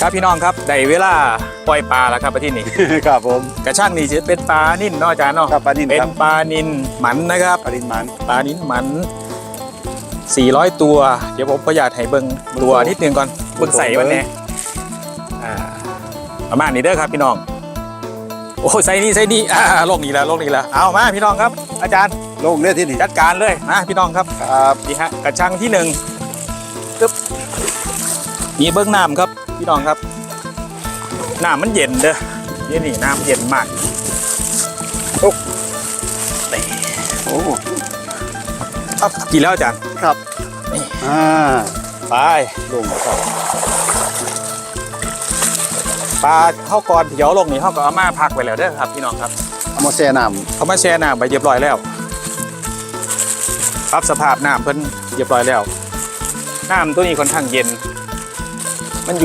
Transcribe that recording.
ครับพี่น้องครับได้เวลาปล่อยปลาแล้วครับประที่นี่ ครับผมกระช่างนี่จะเป็นปลานิ่นเนาะอาจารย์เนาะครับปลานินเป็นครับปลานินหมันนะครับปลานินมัน ปลานินหมัน 400 ตัว เดี๋ยวผมประหยัดให้เบิ่งตัวนิดนึงก่อนเบิ่งใส่มันแน่อ่าประมาณนี้เด้อครับพี่น้อง โอ้ใส่นี่ใส่นี่อ่าลงนี่แล้วลงนี่แล้วเอามาพี่น้องครับ อาจารย์ลงเนี่ยที่นี่จัดการเลยนะพี่น้องครับ ครับ นี่ฮะกระชังที่หนึ่ง ตึ๊บมีเบื้องน้ำครับพี่น้องครับน้ำมันเย็นเด้อนี่นี่น้ำเย็นมากโอ้นี่โอ้ครับกินแล้วอาจารย์ครับอ่าไปลงครับปลาเข้าก่อนเดี๋ยวลงนี่เข้าก็เอามาพักไว้แล้วเด้อครับพี่น้องครับเอามาแช่น้เขามาแช่น้ำไปเรียบร้อยแล้วปรับสภาพน้ำเพิ่นเรียบร้อยแล้ว น้ำตัวนี้ค่อนข้างเย็น มันอยู่